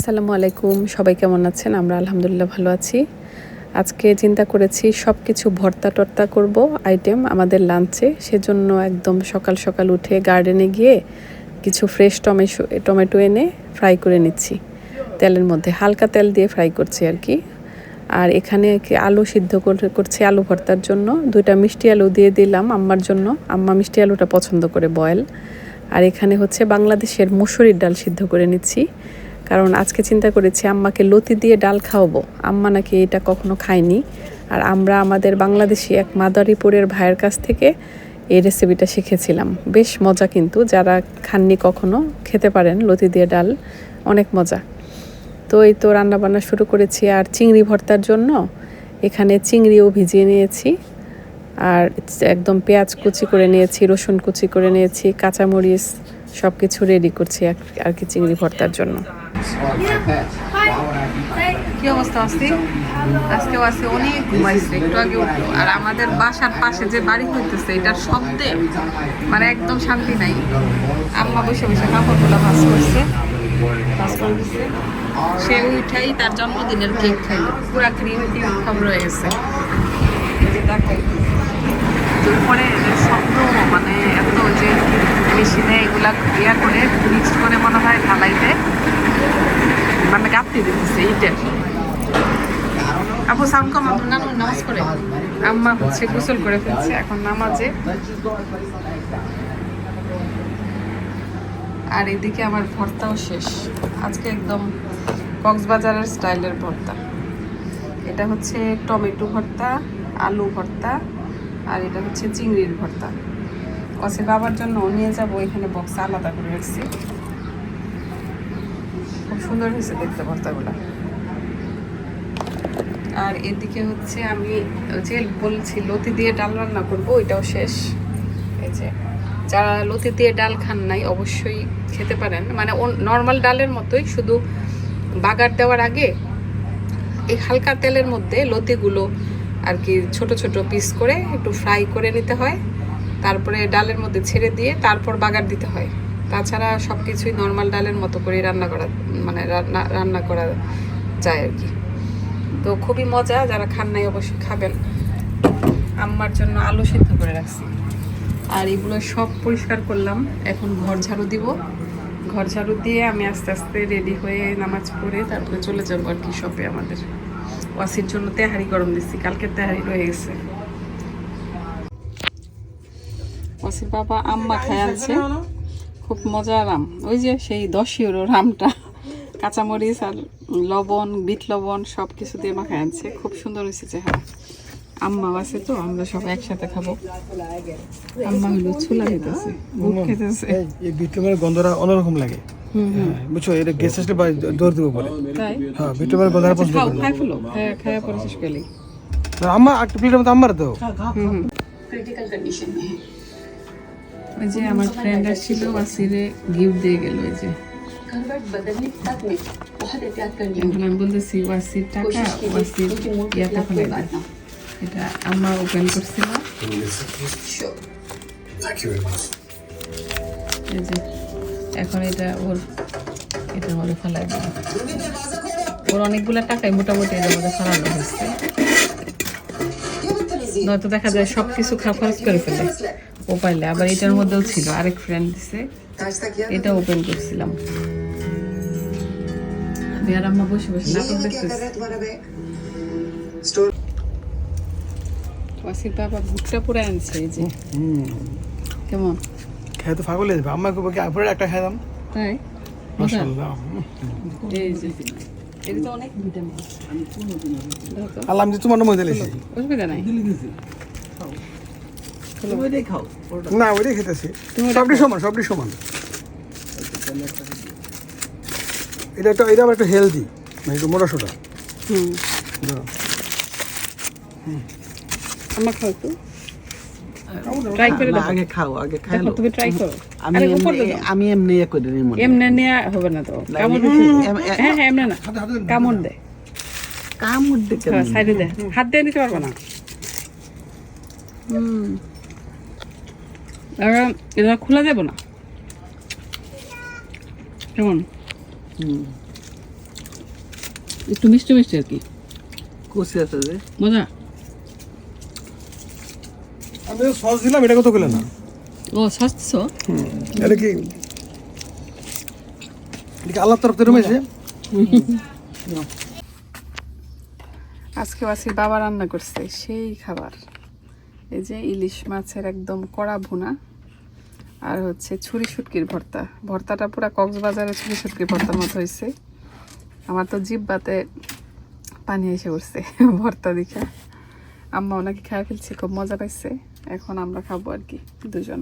আসসালামু আলাইকুম। সবাই কেমন আছেন? আমরা আলহামদুলিল্লাহ ভালো আছি। আজকে চিন্তা করেছি সব কিছু ভর্তা টর্তা করব, আইটেম আমাদের লাঞ্চে। সেজন্য একদম সকাল সকাল উঠে গার্ডেনে গিয়ে কিছু ফ্রেশ টমেটো টমেটো এনে ফ্রাই করে নিচ্ছি। তেলের মধ্যে হালকা তেল দিয়ে ফ্রাই করছি আর কি। আর এখানে কি আলু সিদ্ধ করে- করছি আলু ভর্তার জন্য। দুইটা মিষ্টি আলু দিয়ে দিলাম আম্মার জন্য। আম্মা মিষ্টি আলুটা পছন্দ করে বয়েল। আর এখানে হচ্ছে বাংলাদেশের মুসুরির ডাল সিদ্ধ করে নিচ্ছি। কারণ আজকে চিন্তা করেছি আম্মাকে লতি দিয়ে ডাল খাওয়াবো। আম্মা নাকি এটা কখনো খায়নি। আর আমরা আমাদের বাংলাদেশি এক মাদারীপুরের ভাইয়ের কাছ থেকে এই রেসিপিটা শিখেছিলাম। বেশ মজা কিন্তু, যারা খাননি কখনো, খেতে পারেন লতি দিয়ে ডাল, অনেক মজা। তো এই তো রান্নাবান্না শুরু করেছি, আর চিংড়ি ভর্তার জন্য এখানে চিংড়িও ভিজিয়ে নিয়েছি। আর একদম পেঁয়াজ কুচি করে নিয়েছি, রসুন কুচি করে নিয়েছি, কাঁচামরিচ সব কিছু রেডি করছি আর- কি চিংড়ি ভর্তার জন্য। কি অবস্থা আছে আজকেও আছে অনেক ঘুমাইছে, একটু আগে উঠল। আর আমাদের বাসার পাশে যে বাড়ি হইতেছে, এটার শব্দে মানে একদম শান্তি নাই। আম্মা বসে বসে কাপড়গুলো ভাস করছে। ভাস করে সে উঠাই তার জন্মদিনের কেক খাইলো। পুরা ক্রিম ক্রিম খাবার হয়ে গেছে। উপরে শব্দ মানে এত যে মেশিনে এগুলা ইয়া করে মিক্সড করে মনে হয় ঢালাইতে। মানে গাপ্তি দিতেছে ইটের। আপু সাউন্ড কম নাম নামাজ করে আম্মা হচ্ছে গোসল করে ফেলছে, এখন নামাজে। আর এদিকে আমার ভর্তাও শেষ। আজকে একদম কক্সবাজারের স্টাইলের ভর্তা। এটা হচ্ছে টমেটো ভর্তা, আলু ভর্তা, আর এটা হচ্ছে চিংড়ির ভর্তা। অসে বাবার জন্য নিয়ে যাব, এখানে বক্স আলাদা করে রাখছি। খুব সুন্দর হয়েছে দেখতে ভর্তাগুলো আর এদিকে হচ্ছে আমি যে বলছি, লতি দিয়ে ডাল রান্না করব, ওইটাও শেষ। এই যে, যারা লতি দিয়ে ডাল খান নাই, অবশ্যই খেতে পারেন। মানে নর্মাল ডালের মতোই, শুধু বাগার দেওয়ার আগে এই হালকা তেলের মধ্যে লতিগুলো আর কি ছোট ছোট পিস করে একটু ফ্রাই করে নিতে হয়। তারপরে ডালের মধ্যে ছেড়ে দিয়ে তারপর বাগার দিতে হয়। তাছাড়া সব কিছুই নর্মাল ডালের মতো করে রান্না করা মানে রান্না রান্না করা যায় আর কি। তো খুবই মজা, যারা খান নাই অবশ্যই খাবেন। আম্মার জন্য আলু সিদ্ধ করে রাখছি। আর এগুলো সব পরিষ্কার করলাম। এখন ঘর ঝাড়ু দিব। ঘর ঝাড়ু দিয়ে আমি আস্তে আস্তে রেডি হয়ে নামাজ পড়ে তারপরে চলে যাব আর কি শপে আমাদের। ওয়াসির জন্য তেহারি গরম দিচ্ছি। কালকে তেহারি রয়ে গেছে। ওয়াসির বাবা আম্মা খায় আনছে। খুব মজার আম ওই যে সেই দশ ইউরোর আমটা কাঁচামরিচ আর লবণ বিট লবণ সব কিছু দিয়ে মাখায় আনছে। খুব সুন্দর হয়েছে চেহারা। আম্মা আছে তো আমরা সব একসাথে খাব। আম্মা হলো ছোলা খেতেছে বুক খেতেছে এই বিটুমের গন্ধটা অন্যরকম লাগে। হ্যাঁ, বুঝছ এটা গ্যাস আসলে বা দৌড় দেবো বলে। হ্যাঁ বিটুমের গন্ধটা পছন্দ করি। খাই ফেলো। খায় খায় পরে শেষ করলেই আম্মা একটা প্লেটের মতো আম্মার দাও। ক্রিটিক্যাল কন্ডিশন ওই যে আমার ফ্রেন্ড আসছিল ওয়াসিরে গিফট দিয়ে গেল ওই যে। আমি বলতেছি ওয়াসির টাকা এটা ওপেন এখন এটা ওর এটা মনে ওর অনেকগুলো মোটামুটি এদের হয়েছে। নয়তো দেখা যায় সব কিছু খরচ করে ফেলে। ও পাইলে আবার এটার মধ্যেও ছিল আরেক ফ্রেন্ড দিছে। এটা ওপেন করছিলাম। আমি আর আম্মা বসে বসে নাটক দেখতেছি। ওয়াসির বাবা ভুট্টা পুরা আনছে এই যে। কেমন? খেয়ে তো ফাগল হয়ে যাবে আম্মা কবে কি আপনার একটা খাইলাম তাই? মাশাআল্লাহ। এই যে। এটা তো অনেক ভিটামিন। আমি তোমার মধ্যে লেছি অসুবিধা নাই না ওইটাই খেতেছি। সবটি সমান সবটি সমান। এটা একটা এটা আবার একটু হেলদি মানে একটু মোটা সোটা। হুম। আমার খাও তো ট্রাই করে দেখো। আগে খাও আগে খাই দেখো তুমি ট্রাই করো। আমি এমনি দাও আমি এমনি ইয়ে করে নিই মনে এমনি নেওয়া হবে না তো। কামড় হ্যাঁ হ্যাঁ এমনি না। কামড় দে। কামড় হ্যাঁ সাইডে দে। হাত দিয়ে নিতে পারব না। হুম। আর এটা খোলা যাব না? কেমন? একটু মিষ্টি মিষ্টি আর কি। কষি আছে যে। মজা? আমি সস দিলাম এটা কত করলে না? ও সস্ত এটা কি? এটা কি আল্লাহর তরফ থেকে রমেছে? আজকে বাসির বাবা রান্না করছে সেই খাবার। এই যে ইলিশ মাছের একদম কড়া ভুনা। আর হচ্ছে ছুরি শুটকির ভর্তা। ভর্তাটা পুরো কক্সবাজারে ছুরি শুটকির ভর্তার মতো হয়েছে আমার তো জিব্বাতে পানি এসে উঠছে ভর্তা দেখা। আম্মা ওনাকে খেয়ে ফেলছে, খুব মজা পাইছে। এখন আমরা খাব আর কি, দুজন।